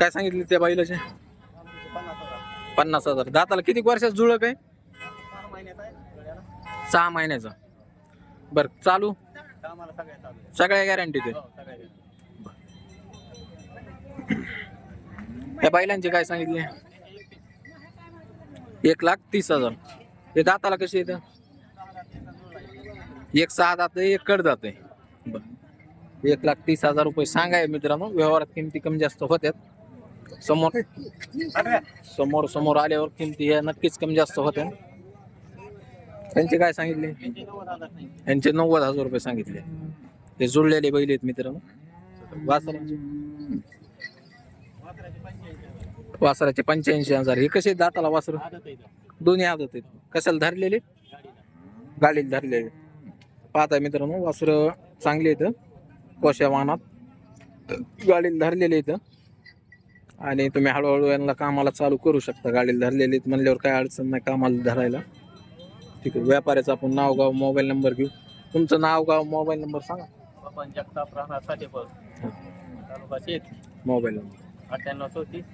काय सांगितले त्या बैलाचे? पन्नास हजार. दाताला किती वर्षात जुळलं काय? सहा महिन्याचा. बर चालू? सगळ्या गॅरंटी ते. त्या बैलांचे काय सांगितले? एक लाख तीस हजार. हे दाताला कसे येतं? एक सहा जात एक कड जाते बर. एक लाख तीस हजार रुपये सांगाय मित्रांनो व्यवहारात किमती कमी जास्त होत्यात. समोर. समोर समोर आल्यावर किमती या नक्कीच कमी जास्त होत्या त्यांचे काय सांगितले? यांचे नव्वद हजार रुपये सांगितले. हे जुळलेले बैल आहेत मित्रांनो. वासरांचे. वासराचे पंच्याऐंशी हजार. हे कसे दाताला वासर? दोन्ही आदत आहेत. कशाला धरलेले? गाडीत धरलेले. पाहता मित्रांनो वासर चांगले आहेत. कोशा वाहनात. गाडीला धरलेले आहेत. आणि तुम्ही हळूहळू यांना कामाला चालू करू शकता. गाडीला धरलेले म्हणल्यावर काय अडचण नाही कामाला धरायला. ठीक आहे व्यापाऱ्याचं आपण नाव गाव मोबाईल नंबर घेऊ. तुमचं नाव गाव मोबाईल नंबर सांगा. आपण जगताप राहणार साठेपर तालुका शेत मोबाईल नंबर. अठ्ठ्याण्णव चौतीस.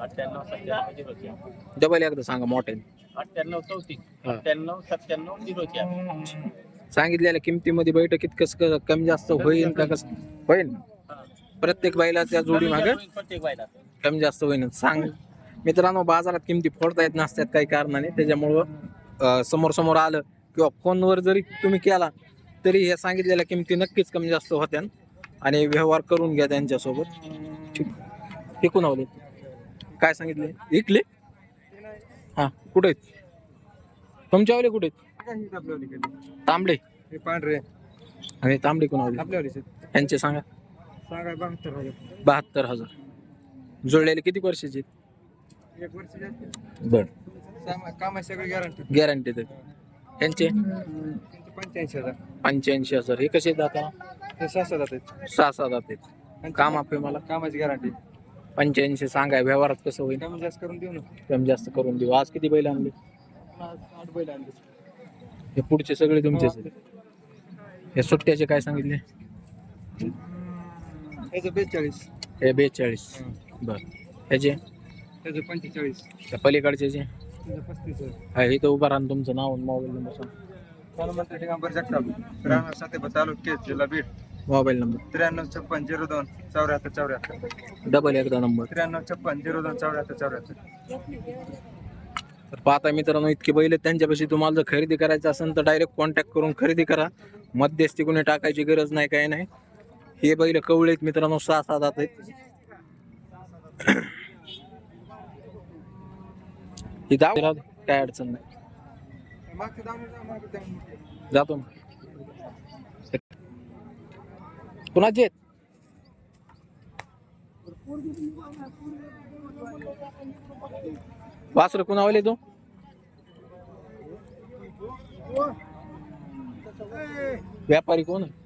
अठ्ठ्याण्णव सत्त्याण्णव झिरो चार. डबल एकदा सांगा मोठ्याने. अठ्ठ्याण्णव चौतीस. अठ्ठ्याण्णव सत्त्याण्णव झिरो चार. सांगितलेल्या किमतीमध्ये बैठकीत कसं कमी जास्त होईल का कसं? होईल. प्रत्येक बैला त्या जोडी मागे प्रत्येक बायला कमी जास्त होईल सांग. मित्रांनो बाजारात किमती फोडता येत नसतात काही कारणाने. त्याच्यामुळं समोर समोर आलं किंवा फोनवर जरी तुम्ही केला तरी ह्या सांगितलेल्या किमती नक्कीच कमी जास्त होत्या आणि व्यवहार करून घ्या त्यांच्यासोबत. ठीक. हे कुणावले काय सांगितले? इकले हां. कुठे आहेत? तुमच्यावाले कुठे आहेत? तांबडे. पांढरे. आणि तांबडे कुणावले आपल्यावर यांचे सांगा. बहात्तर हजार. जुळलेले किती वर्षाचे? एक वर्ष जास्त. बर. कामाची सगळी गॅरंटी गॅरंटी यांचे? पंच्याऐंशी हजार. पंच्याऐंशी हजार. हे कसे जाता ते सहा सहा जातात सहा सहा जातात काम आपले मला? कामाची गॅरंटी पंच्याऐंशी सांगाय व्यवहारात कसं होईल? कमी जास्त करून देऊ ना. कमी जास्त करून देऊ. आज किती बैल आणले? आठ बैल आणले. हे पुढचे सगळे तुमचेच आहेत. हे सुट्ट्याचे काय सांगितले? त्याचं बेचाळीस. हे बेचाळीस. बर. ह्याचे? त्याचं पंचेचाळीस. त्या पलीकडचे जे? त्याचं पस्तीस हा इथं उभं राहून तुमचं नाव आणि मोबाईल नंबर सांग. हनुमंत ठिकाण जगताप राहणार सातेबा तालुक्यात जिल्हा बीड. मोबाईल नंबर त्र्याण्णव छप्पन झिरो दोन चौऱ्याहत्तर चौऱ्याहत्तर. डबल एकदा नंबर त्र्याण्णव छप्पन झिरो दोन चौऱ्याहत्तर चौऱ्याहत्तर. तर पाहता मित्रांनो इतके बैल आहेत, त्यांच्यापाशी तुम्हाला जर खरेदी करायचं असेल तर डायरेक्ट कॉन्टॅक्ट करून खरेदी करा. मध्यस्थी कोणी टाकायची गरज नाही काय नाही. हे बैल कवळे आहेत मित्रांनो सहा सात हात आहेत. ही दाव राहू दे, काय अडचण नाही जातो मग. कुणाचे आहेत वासर कुणावाले तू व्यापारी कोण आहे?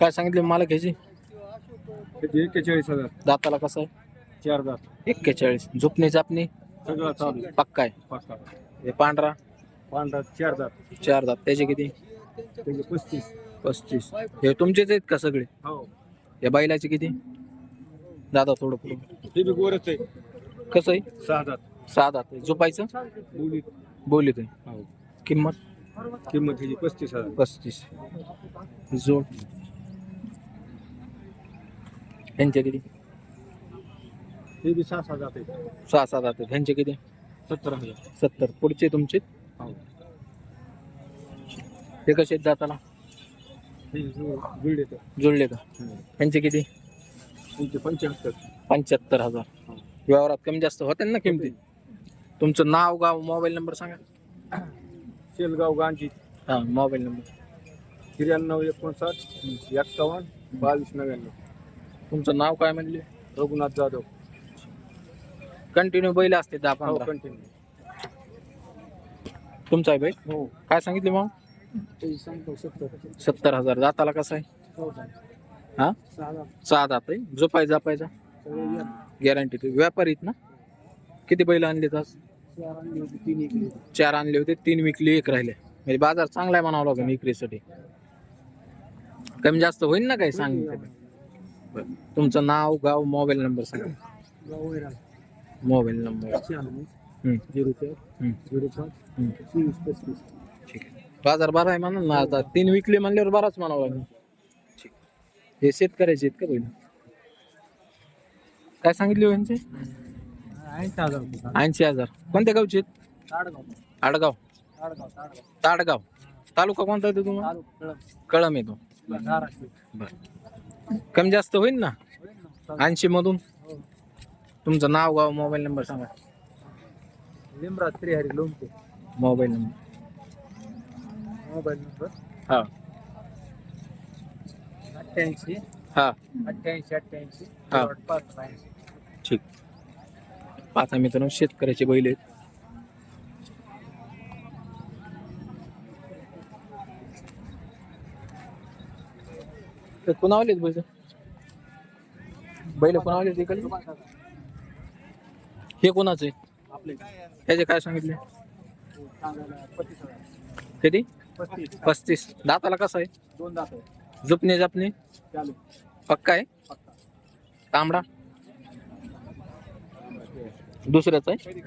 काय सांगितले मला घ्यायची एक्केचाळीस हजार. दाताला कसं आहे? चार दात. एक्केचाळीस. झोपणी चापणी सगळं चालू पक्का आहे? हे पांढरा? पांढरा चार दात. चार दात. त्याचे किती? त्याचे पस्तीस. पस्तीस. हे तुमचेच आहेत का सगळे? हो. या बैलाचे किती? दादा थोडं पुढं. ते बी गोरच आहे. कसं आहे? सहा दात सहा दात आहे. झोपायचं? बोली बोलीत आहे. हो. किंमत? किंमत त्याची पस्तीस हजार. पस्तीस. जोड ह्यांचे किती? ते बी सहा सहा दात आहे सहा सात दात आहेत. ह्यांचे किती? सत्तर हजार. सत्तर. पुढचे तुमचे? हो. ते कसे आहेत दाताला? हे जो बीड येतं जुळले का ह्यांचे किती? पंच्याहत्तर. पंच्याहत्तर हजार. व्यवहारात कमी जास्त होते ना किमती? तुमचं नाव गाव मोबाईल नंबर सांगा. शेलगाव गांधी. हा मोबाईल नंबर. त्र्याण्णव एकोणसाठ एक्कावन्न बावीस नव्याण्णव. तुमचं नाव काय म्हणले? रघुनाथ जाधव. कंटिन्यू बैल असते दहा हो पंधरा. कंटिन्यू तुमचा आहे बैल? हो. काय सांगितले मग? ते सांगतो सत्तर सत्तर हजार. दाताला कसं आहे? हो हा? सहा दात आहे झोपाय जापायचा. गॅरंटी व्यापारीत ना? किती बैल आणलेत आज चार आणले होते तीन विकली एक राहिले. म्हणजे बाजार चांगला आहे म्हणावं लागेल विक्रीसाठी. कमी जास्त होईल ना काही सांग. तुमचं नाव गाव मोबाईल नंबर सांगा. Mobile number. झिरो चार. झिरो पाच. ठीक आहे. बाजार बरा आहे म्हणून ना. आता तीन विकली म्हणल्यावर बराच म्हणावं लागेल. हे शेतकऱ्याचे आहेत का पहिलं काय सांगितले हो यांचे? ऐंशी हजार रुपये ऐंशी हजार. कोणत्या गावचे आहेत? ताडगाव. आडगाव. ताडगाव ताडगाव. ताडगाव. तालुका कोणता येतो तुम्हाला? कळम येतो. बर. कमी जास्त होईल ना? ऐंशी मधून? तुमचं नाव गाव मोबाईल नंबर सांगा. Limra Shrihari Lomte mobile number. Mobile number. हा. अठ्ठ्याऐंशी. हा. अठ्ठ्याऐंशी अठ्ठ्याऐंशी. हा. पाच ऐंशी ठीक. पाच मित्रांनो शेतकऱ्याचे बैल आहेत. ते कुणावलेत बैल? बैल कुणावले तिकडे हे कोणाचे आपले ह्याचे काय सांगितले? पस्तीस हजार. किती? पस्तीस. पस्तीस. दाताला कसं आहे? दोन दात आहे जुपणे जापणे? चालू पक्का आहे? तांबडा? दुसऱ्याच आहे?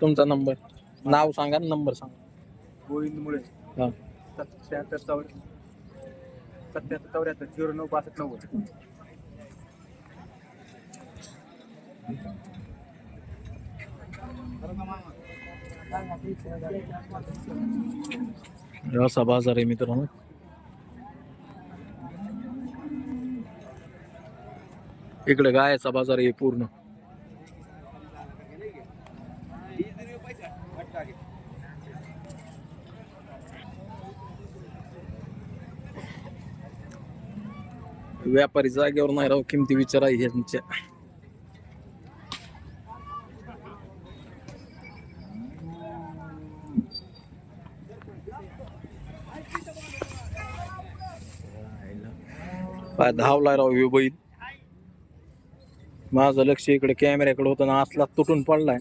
तुमचा नंबर. नाव सांगा नंबर सांगा. गोविंद मुळे. हा. सत्याहत्तर चौऱ्या सत्याहत्तर चौऱ्याहत्तर झिरो नऊ बासष्ट नव्वद. असा बाजार आहे मित्रांनो. इकडे गायाचा बाजार आहे पूर्ण. व्यापारी जागेवर नाही राहू किमती विचारा यांच्या पाय धावलाय राव ह्यो बैल. माझं लक्ष इकडे कॅमेऱ्याकडे होतं ना असला तुटून पडलाय.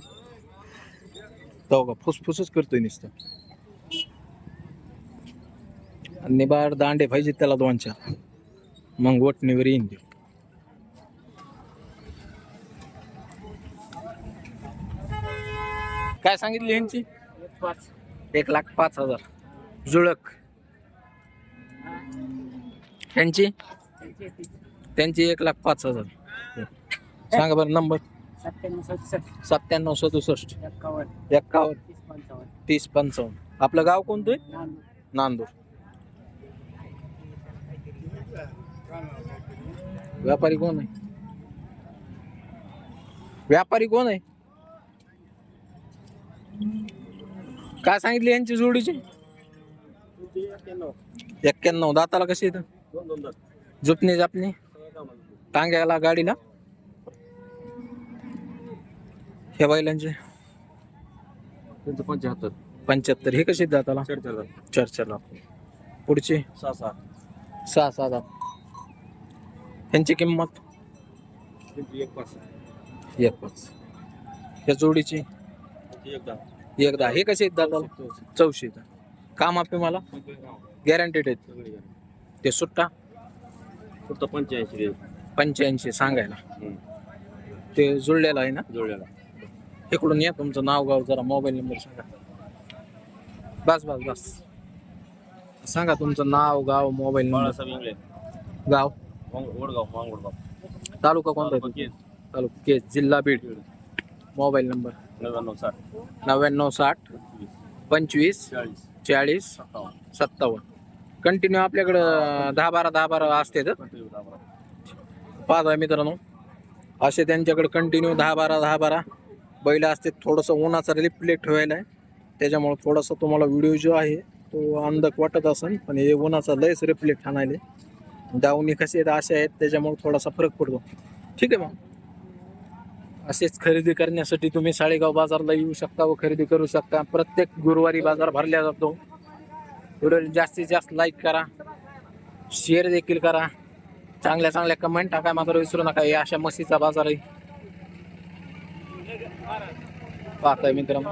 तो का फुसफुसच करतोय नुसतं. आणि बाहेर दांडे पाहिजे त्याला दोन चार. मग वटणीवर येईन देऊ काय सांगितली यांची? पाच एक लाख पाच हजार. जुळक. यांची त्यांची एक लाख पाच हजार. सांगा बरं नंबर. सत्त्याण्णव सदुसष्ट. सत्त्याण्णव सदुसष्ट. एक्कावन्न एक्कावन्न तीस पंचावन्न. तीस पंचावन्न. आपलं गाव कोणतं? आहे नांदूर. नांदूर. व्यापारी कोण आहे? व्यापारी कोण आहे? काय सांगितले यांची जोडीची? एक्क्याण्णव. दाताला कशी येतं दोन दोन दात. जुपणी जापणी? टांग्याला गाडीला? ह्या बैलांचे? त्यांचं पंच्याहत्तर. पंच्याहत्तर. हे कसे दाताला? चार चार दात. चार चार लाख पुढचे? सहा सहा. सहा सहा दात. ह्यांची किंमत? त्यांची एक पाच. एक पाच. या जोडीची? त्यांची एक दहा. एकदा हे कसे आहेत दाताला? चौशे. काम आपे मला? गॅरंटेड आहेत. सगळे ते सुट्टा? फक्त पंच्याऐंशी पंच्याऐंशी सांगायला. ते जुळलेलं आहे ना? जोडलेला इकडून या तुमचं नाव गाव जरा मोबाईल नंबर सांगा. बस बस बस. सांगा तुमचं नाव गाव मोबाईल नंबर गाव? वडगाव तालुका कोणता तालुका केस जिल्हा बीड. मोबाईल नंबर नव्याण्णव साठ. नव्याण्णव साठ पंचवीस चाळीस. सत्तावन्न. कंटिन्यू आपल्याकडं दहा बारा दहा बारा असते तर. पाहत आहे मित्रांनो. असे त्यांच्याकडे कंटिन्यू दहा बारा दहा बारा. बैल असते थोडंसं उन्हाचा रिफ्लेक्ट व्हायला आहे. त्याच्यामुळं थोडासा तुम्हाला व्हिडिओ जो आहे तो अंधक वाटत असेल पण हे उन्हाचा लयच रिफ्लेक्ट आणायले. दावणी कसे आहेत असे आहेत त्याच्यामुळे थोडासा फरक पडतो. ठीक आहे मग. असेच खरेदी करण्यासाठी तुम्ही साळेगाव बाजारला येऊ शकता व खरेदी करू शकता. प्रत्येक गुरुवारी बाजार भरला जातो. व्हिडिओ जास्तीत जास्त लाईक करा. शेअर देखील करा. चांगल्या चांगल्या कमेंट टाका. मात्र विसरू नका. हे अशा मशीचा बाजार आहे पाहताय मित्रांनो